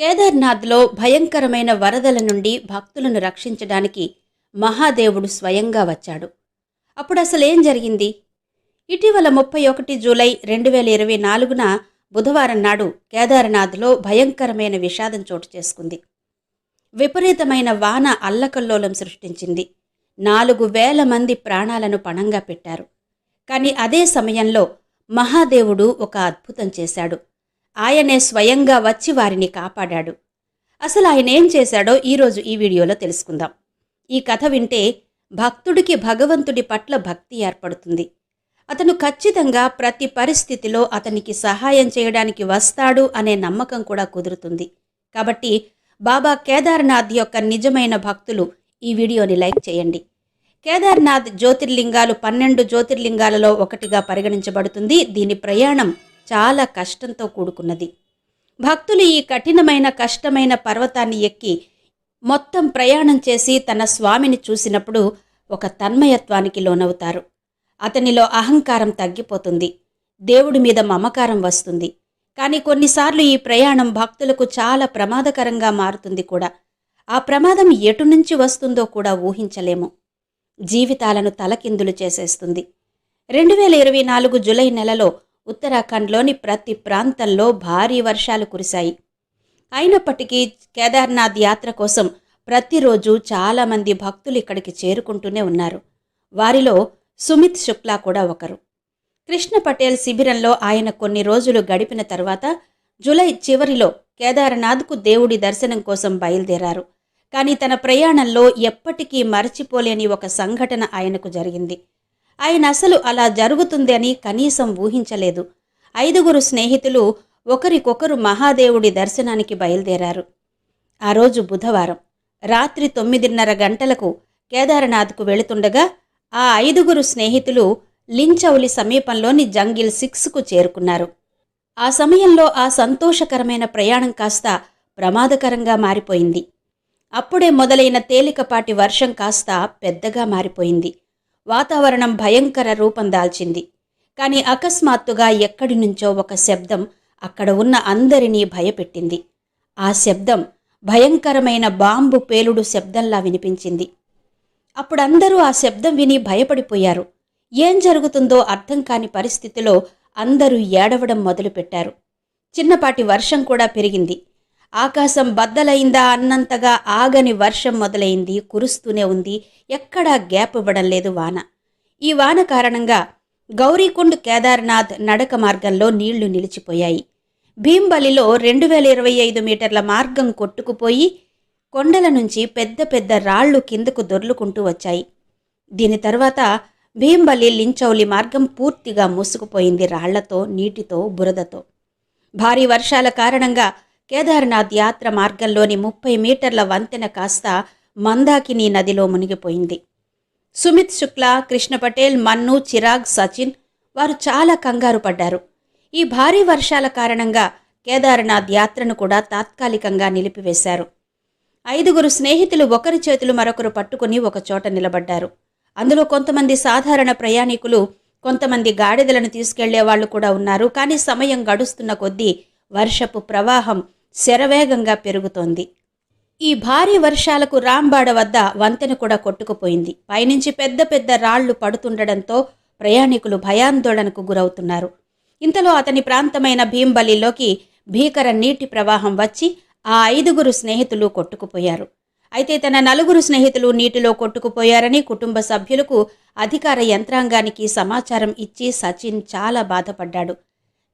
కేదార్నాథ్లో భయంకరమైన వరదల నుండి భక్తులను రక్షించడానికి మహాదేవుడు స్వయంగా వచ్చాడు. అప్పుడు అసలేం జరిగింది? ఇటీవల ముప్పై ఒకటి జూలై రెండు వేల ఇరవై నాలుగున బుధవారం నాడు కేదార్నాథ్లో భయంకరమైన విషాదం చోటు చేసుకుంది. విపరీతమైన వాన అల్లకల్లోలం సృష్టించింది. నాలుగు వేల మంది ప్రాణాలను పణంగా పెట్టారు. కానీ అదే సమయంలో మహాదేవుడు ఒక అద్భుతం చేశాడు. ఆయనే స్వయంగా వచ్చి వారిని కాపాడాడు. అసలు ఆయన ఏం చేశాడో ఈరోజు ఈ వీడియోలో తెలుసుకుందాం. ఈ కథ వింటే భక్తుడికి భగవంతుడి పట్ల భక్తి ఏర్పడుతుంది. అతను ఖచ్చితంగా ప్రతి పరిస్థితిలో అతనికి సహాయం చేయడానికి వస్తాడు అనే నమ్మకం కూడా కుదురుతుంది. కాబట్టి బాబా కేదార్నాథ్ యొక్క నిజమైన భక్తులు ఈ వీడియోని లైక్ చేయండి. కేదార్నాథ్ జ్యోతిర్లింగాలు పన్నెండు జ్యోతిర్లింగాలలో ఒకటిగా పరిగణించబడుతుంది. దీని ప్రయాణం చాలా కష్టంతో కూడుకున్నది. భక్తులు ఈ కఠినమైన కష్టమైన పర్వతాన్ని ఎక్కి మొత్తం ప్రయాణం చేసి తన స్వామిని చూసినప్పుడు ఒక తన్మయత్వానికి లోనవుతారు. అతనిలో అహంకారం తగ్గిపోతుంది. దేవుడి మీద మమకారం వస్తుంది. కానీ కొన్నిసార్లు ఈ ప్రయాణం భక్తులకు చాలా ప్రమాదకరంగా మారుతుంది కూడా. ఆ ప్రమాదం ఎటు నుంచి వస్తుందో కూడా ఊహించలేము. జీవితాలను తలకిందులు చేసేస్తుంది. రెండు వేల ఇరవై నాలుగు జులై నెలలో ఉత్తరాఖండ్లోని ప్రతి ప్రాంతంలో భారీ వర్షాలు కురిశాయి. అయినప్పటికీ కేదార్నాథ్ యాత్ర కోసం ప్రతిరోజు చాలామంది భక్తులు ఇక్కడికి చేరుకుంటూనే ఉన్నారు. వారిలో సుమిత్ శుక్లా కూడా ఒకరు. కృష్ణ పటేల్ శిబిరంలో ఆయన కొన్ని రోజులు గడిపిన తర్వాత జులై చివరిలో కేదార్నాథ్కు దేవుడి దర్శనం కోసం బయలుదేరారు. కానీ తన ప్రయాణంలో ఎప్పటికీ మరచిపోలేని ఒక సంఘటన ఆయనకు జరిగింది. ఆయన అసలు అలా జరుగుతుంది అని కనీసం ఊహించలేదు. ఐదుగురు స్నేహితులు ఒకరికొకరు మహాదేవుడి దర్శనానికి బయలుదేరారు. ఆ రోజు బుధవారం రాత్రి తొమ్మిదిన్నర గంటలకు కేదార్నాథ్కు వెళుతుండగా ఆ ఐదుగురు స్నేహితులు లించౌలి సమీపంలోని జంగిల్ సిక్స్కు చేరుకున్నారు. ఆ సమయంలో ఆ సంతోషకరమైన ప్రయాణం కాస్త ప్రమాదకరంగా మారిపోయింది. అప్పుడే మొదలైన తేలికపాటి వర్షం కాస్త పెద్దగా మారిపోయింది. వాతావరణం భయంకర రూపం దాల్చింది. కానీ అకస్మాత్తుగా ఎక్కడి నుంచో ఒక శబ్దం అక్కడ ఉన్న అందరినీ భయపెట్టింది. ఆ శబ్దం భయంకరమైన బాంబు పేలుడు శబ్దంలా వినిపించింది. అప్పుడందరూ ఆ శబ్దం విని భయపడిపోయారు. ఏం జరుగుతుందో అర్థం కాని పరిస్థితిలో అందరూ ఏడవడం మొదలుపెట్టారు. చిన్నపాటి వర్షం కూడా పెరిగింది. ఆకాశం బద్దలైందా అన్నంతగా ఆగని వర్షం మొదలైంది కురుస్తూనే ఉంది. ఎక్కడా గ్యాప్ ఇవ్వడం లేదు వాన. ఈ వాన కారణంగా గౌరీకుండ్ కేదార్నాథ్ నడక మార్గంలో నీళ్ళు నిలిచిపోయాయి. భీంబలిలో రెండు వేల ఇరవై ఐదు మీటర్ల మార్గం కొట్టుకుపోయి కొండల నుంచి పెద్ద పెద్ద రాళ్ళు కిందకు దొర్లుకుంటూ వచ్చాయి. దీని తర్వాత భీంబలి లించౌలి మార్గం పూర్తిగా మూసుకుపోయింది రాళ్ళతో నీటితో బురదతో. భారీ వర్షాల కారణంగా కేదార్నాథ్ యాత్ర మార్గంలోని ముప్పై మీటర్ల వంతెన కాస్త మందాకిని నదిలో మునిగిపోయింది. సుమిత్ శుక్లా కృష్ణ పటేల్ మన్ను చిరాగ్ సచిన్ వారు చాలా కంగారు పడ్డారు. ఈ భారీ వర్షాల కారణంగా కేదార్నాథ్ యాత్రను కూడా తాత్కాలికంగా నిలిపివేశారు. ఐదుగురు స్నేహితులు ఒకరి చేతులు మరొకరు పట్టుకుని ఒకచోట నిలబడ్డారు. అందులో కొంతమంది సాధారణ ప్రయాణికులు కొంతమంది గాడిదలను తీసుకెళ్ళే వాళ్ళు కూడా ఉన్నారు. కానీ సమయం గడుస్తున్న కొద్దీ వర్షపు ప్రవాహం శరవేగంగా పెరుగుతోంది. ఈ భారీ వర్షాలకు రాంబాడ వద్ద వంతెన కూడా కొట్టుకుపోయింది. పైనుంచి పెద్ద పెద్ద రాళ్ళు పడుతుండడంతో ప్రయాణికులు భయాందోళనకు గురవుతున్నారు. ఇంతలో అతని ప్రాంతమైన భీంబలిలోకి భీకర నీటి ప్రవాహం వచ్చి ఆ ఐదుగురు స్నేహితులు కొట్టుకుపోయారు. అయితే తన నలుగురు స్నేహితులు నీటిలో కొట్టుకుపోయారని కుటుంబ సభ్యులకు అధికార యంత్రాంగానికి సమాచారం ఇచ్చి సచిన్ చాలా బాధపడ్డాడు.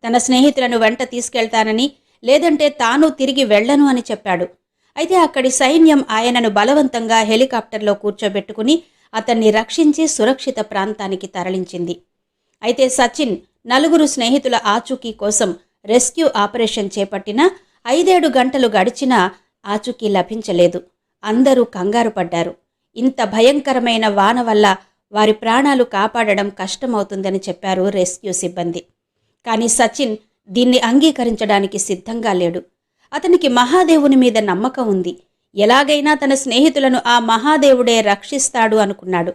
తన స్నేహితులను వెంట తీసుకెళ్తానని లేదంటే తాను తిరిగి వెళ్ళను అని చెప్పాడు. అయితే అక్కడి సైన్యం ఆయనను బలవంతంగా హెలికాప్టర్లో కూర్చోబెట్టుకుని అతన్ని రక్షించి సురక్షిత ప్రాంతానికి తరలించింది. అయితే సచిన్ నలుగురు స్నేహితుల ఆచూకీ కోసం రెస్క్యూ ఆపరేషన్ చేపట్టిన ఐదేడు గంటలు గడిచినా ఆచూకీ లభించలేదు. అందరూ కంగారు పడ్డారు. ఇంత భయంకరమైన వాన వల్ల వారి ప్రాణాలు కాపాడడం కష్టమవుతుందని చెప్పారు రెస్క్యూ సిబ్బంది. కానీ సచిన్ దీన్ని అంగీకరించడానికి సిద్ధంగా లేడు. అతనికి మహాదేవుని మీద నమ్మకం ఉంది. ఎలాగైనా తన స్నేహితులను ఆ మహాదేవుడే రక్షిస్తాడు అనుకున్నాడు.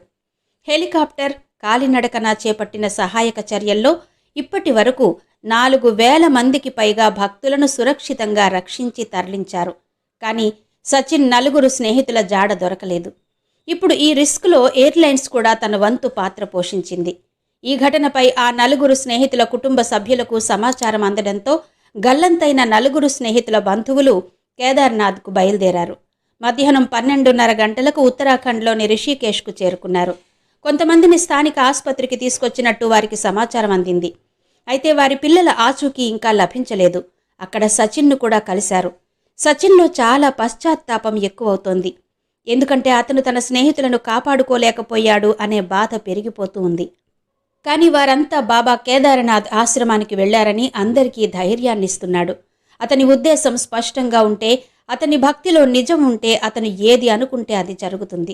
హెలికాప్టర్ కాలినడకన చేపట్టిన సహాయక చర్యల్లో ఇప్పటి వరకు నాలుగు వేల మందికి పైగా భక్తులను సురక్షితంగా రక్షించి తరలించారు. కానీ సచిన్ నలుగురు స్నేహితుల జాడ దొరకలేదు. ఇప్పుడు ఈ రిస్క్లో ఎయిర్లైన్స్ కూడా తన వంతు పాత్ర పోషించింది. ఈ ఘటనపై ఆ నలుగురు స్నేహితుల కుటుంబ సభ్యులకు సమాచారం అందడంతో గల్లంతైన నలుగురు స్నేహితుల బంధువులు కేదార్నాథ్కు బయలుదేరారు. మధ్యాహ్నం పన్నెండున్నర గంటలకు ఉత్తరాఖండ్లోని రిషికేష్కు చేరుకున్నారు. కొంతమందిని స్థానిక ఆసుపత్రికి తీసుకొచ్చినట్టు వారికి సమాచారం అందింది. అయితే వారి పిల్లల ఆచూకీ ఇంకా లభించలేదు. అక్కడ సచిన్ను కూడా కలిశారు. సచిన్లో చాలా పశ్చాత్తాపం ఎక్కువవుతోంది. ఎందుకంటే అతను తన స్నేహితులను కాపాడుకోలేకపోయాడు అనే బాధ పెరిగిపోతూ ఉంది. కానీ వారంతా బాబా కేదారనాథ్ ఆశ్రమానికి వెళ్ళారని అందరికీ ధైర్యాన్నిస్తున్నాడు. అతని ఉద్దేశం స్పష్టంగా ఉంటే అతని భక్తిలో నిజం ఉంటే అతను ఏది అనుకుంటే అది జరుగుతుంది.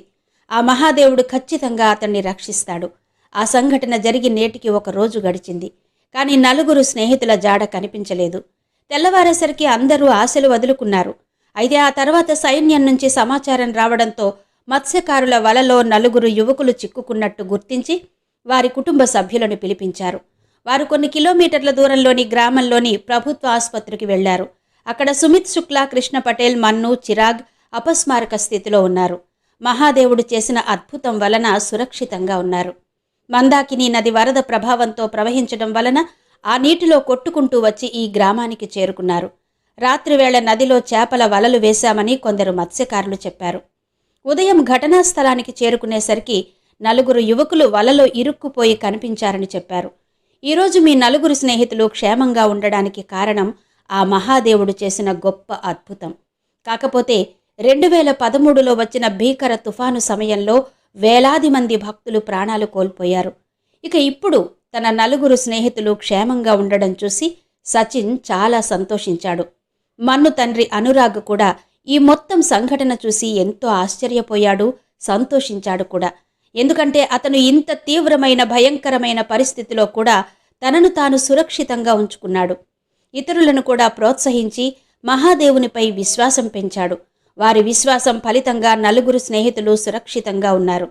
ఆ మహాదేవుడు ఖచ్చితంగా అతన్ని రక్షిస్తాడు. ఆ సంఘటన జరిగి నేటికి ఒక రోజు గడిచింది. కానీ నలుగురు స్నేహితుల జాడ కనిపించలేదు. తెల్లవారేసరికి అందరూ ఆశలు వదులుకున్నారు. అయితే ఆ తర్వాత సైన్యం నుంచి సమాచారం రావడంతో మత్స్యకారుల వలలో నలుగురు యువకులు చిక్కుకున్నట్టు గుర్తించి వారి కుటుంబ సభ్యులను పిలిపించారు. వారు కొన్ని కిలోమీటర్ల దూరంలోని గ్రామంలోని ప్రభుత్వ ఆసుపత్రికి వెళ్ళారు. అక్కడ సుమిత్ శుక్లా కృష్ణ పటేల్ మన్ను చిరాగ్ అపస్మారక స్థితిలో ఉన్నారు. మహాదేవుడు చేసిన అద్భుతం వలన సురక్షితంగా ఉన్నారు. మందాకిని నది వరద ప్రభావంతో ప్రవహించడం వలన ఆ నీటిలో కొట్టుకుంటూ వచ్చి ఈ గ్రామానికి చేరుకున్నారు. రాత్రివేళ నదిలో చేపల వలలు వేశామని కొందరు మత్స్యకారులు చెప్పారు. ఉదయం ఘటనా స్థలానికి చేరుకునేసరికి నలుగురు యువకులు వలలో ఇరుక్కుపోయి కనిపించారని చెప్పారు. ఈరోజు మీ నలుగురు స్నేహితులు క్షేమంగా ఉండడానికి కారణం ఆ మహాదేవుడు చేసిన గొప్ప అద్భుతం. కాకపోతే రెండు వేల పదమూడులో వచ్చిన భీకర తుఫాను సమయంలో వేలాది మంది భక్తులు ప్రాణాలు కోల్పోయారు. ఇక ఇప్పుడు తన నలుగురు స్నేహితులు క్షేమంగా ఉండడం చూసి సచిన్ చాలా సంతోషించాడు. మన్ను తండ్రి అనురాగ్ కూడా ఈ మొత్తం సంఘటన చూసి ఎంతో ఆశ్చర్యపోయాడు సంతోషించాడు కూడా. ఎందుకంటే అతను ఇంత తీవ్రమైన భయంకరమైన పరిస్థితిలో కూడా తనను తాను సురక్షితంగా ఉంచుకున్నాడు. ఇతరులను కూడా ప్రోత్సహించి మహాదేవునిపై విశ్వాసం పెంచాడు. వారి విశ్వాసం ఫలితంగా నలుగురు స్నేహితులు సురక్షితంగా ఉన్నారు.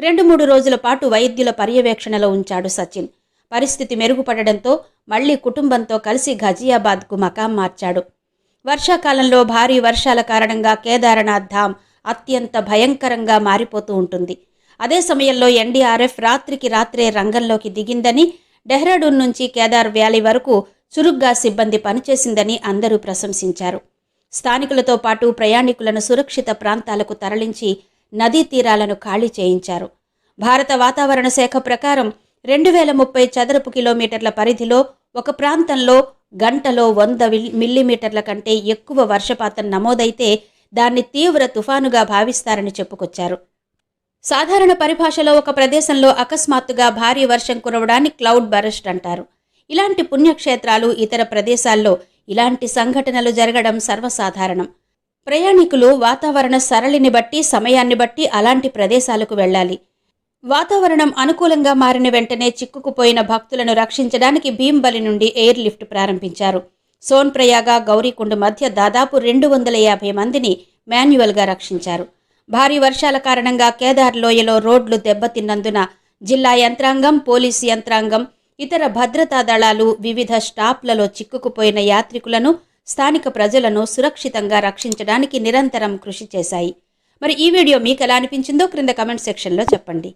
రెండు మూడు రోజుల పాటు వైద్యుల పర్యవేక్షణలో ఉంచాడు సచిన్. పరిస్థితి మెరుగుపడడంతో మళ్ళీ కుటుంబంతో కలిసి ఘజియాబాద్కు మకాం మార్చాడు. వర్షాకాలంలో భారీ వర్షాల కారణంగా కేదారనాథ్ ధామ్ అత్యంత భయంకరంగా మారిపోతూ ఉంటుంది. అదే సమయంలో ఎన్డీఆర్ఎఫ్ రాత్రికి రాత్రే రంగంలోకి దిగిందని డెహ్రాడూన్ నుంచి కేదార్ వ్యాలీ వరకు చురుగ్గా సిబ్బంది పనిచేసిందని అందరూ ప్రశంసించారు. స్థానికులతో పాటు ప్రయాణికులను సురక్షిత ప్రాంతాలకు తరలించి నదీ తీరాలను ఖాళీ చేయించారు. భారత వాతావరణ శాఖ ప్రకారం రెండు వేల ముప్పై చదరపు కిలోమీటర్ల పరిధిలో ఒక ప్రాంతంలో గంటలో వంద మిల్లీమీటర్ల కంటే ఎక్కువ వర్షపాతం నమోదైతే దాన్ని తీవ్ర తుఫానుగా భావిస్తారని చెప్పుకొచ్చారు. సాధారణ పరిభాషలో ఒక ప్రదేశంలో అకస్మాత్తుగా భారీ వర్షం కురవడాన్ని క్లౌడ్ బరస్ట్ అంటారు. ఇలాంటి పుణ్యక్షేత్రాలు ఇతర ప్రదేశాల్లో ఇలాంటి సంఘటనలు జరగడం సర్వసాధారణం. ప్రయాణికులు వాతావరణ సరళిని బట్టి సమయాన్ని బట్టి అలాంటి ప్రదేశాలకు వెళ్ళాలి. వాతావరణం అనుకూలంగా మారిన వెంటనే చిక్కుకుపోయిన భక్తులను రక్షించడానికి భీంబలి నుండి ఎయిర్ లిఫ్ట్ ప్రారంభించారు. సోన్ప్రయాగ గౌరీకుండ్ మధ్య దాదాపు రెండు వందల యాభై మందిని మాన్యువల్గా రక్షించారు. భారీ వర్షాల కారణంగా కేదార్ లోయలో రోడ్లు దెబ్బతిన్నందున జిల్లా యంత్రాంగం పోలీసు యంత్రాంగం ఇతర భద్రతా దళాలు వివిధ స్టాప్లలో చిక్కుకుపోయిన యాత్రికులను స్థానిక ప్రజలను సురక్షితంగా రక్షించడానికి నిరంతరం కృషి చేశాయి. మరి ఈ వీడియో మీకు ఎలా అనిపించిందో క్రింద కమెంట్ సెక్షన్లో చెప్పండి.